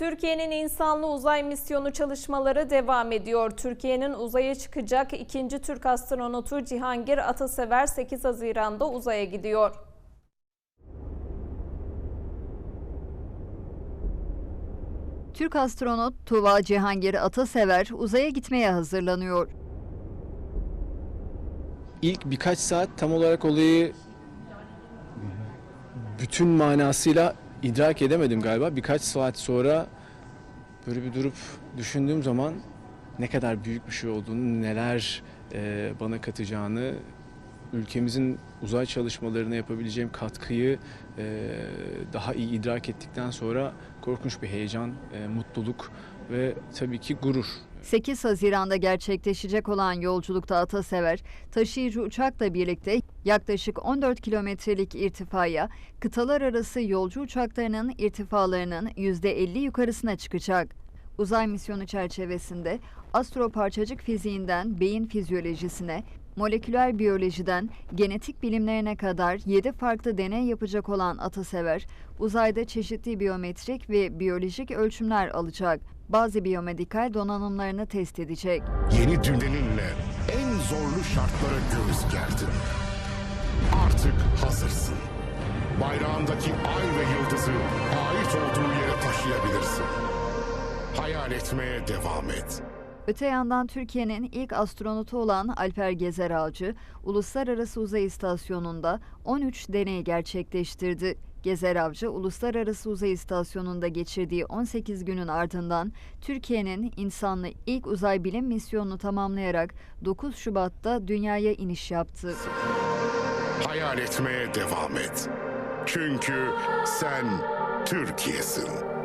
Türkiye'nin insanlı uzay misyonu çalışmaları devam ediyor. Türkiye'nin uzaya çıkacak ikinci Türk astronotu Cihangir Atasever 8 Haziran'da uzaya gidiyor. Türk astronot Tuva Cihangir Atasever uzaya gitmeye hazırlanıyor. İlk birkaç saat tam olarak olayı bütün manasıyla idrak edemedim galiba. Birkaç saat sonra böyle bir durup düşündüğüm zaman ne kadar büyük bir şey olduğunu, neler e, bana katacağını, ülkemizin uzay çalışmalarına yapabileceğim katkıyı e, daha iyi idrak ettikten sonra korkunç bir heyecan, e, mutluluk ve tabii ki gurur 8 Haziran'da gerçekleşecek olan yolculukta Atasever, taşıyıcı uçakla birlikte yaklaşık 14 kilometrelik irtifaya, kıtalar arası yolcu uçaklarının irtifalarının %50 yukarısına çıkacak. Uzay misyonu çerçevesinde astroparçacık fiziğinden beyin fizyolojisine, moleküler biyolojiden genetik bilimlerine kadar 7 farklı deney yapacak olan Atasever, uzayda çeşitli biyometrik ve biyolojik ölçümler alacak. Bazı biyomedikal donanımlarını test edecek. Yeni dündeninle en zorlu şartlara göğüs gerdin. Bayrağındaki ay ve yıldızı ait olduğu yere taşıyabilirsin. Hayal etmeye devam et. Öte yandan Türkiye'nin ilk astronotu olan Alper Gezer Avcı, Uluslararası Uzay İstasyonu'nda 13 deney gerçekleştirdi. Gezer Avcı, Uluslararası Uzay İstasyonu'nda geçirdiği 18 günün ardından Türkiye'nin insanlı ilk uzay bilim misyonunu tamamlayarak 9 Şubat'ta dünyaya iniş yaptı. Hayal etmeye devam et. Çünkü sen Türkiye'sin.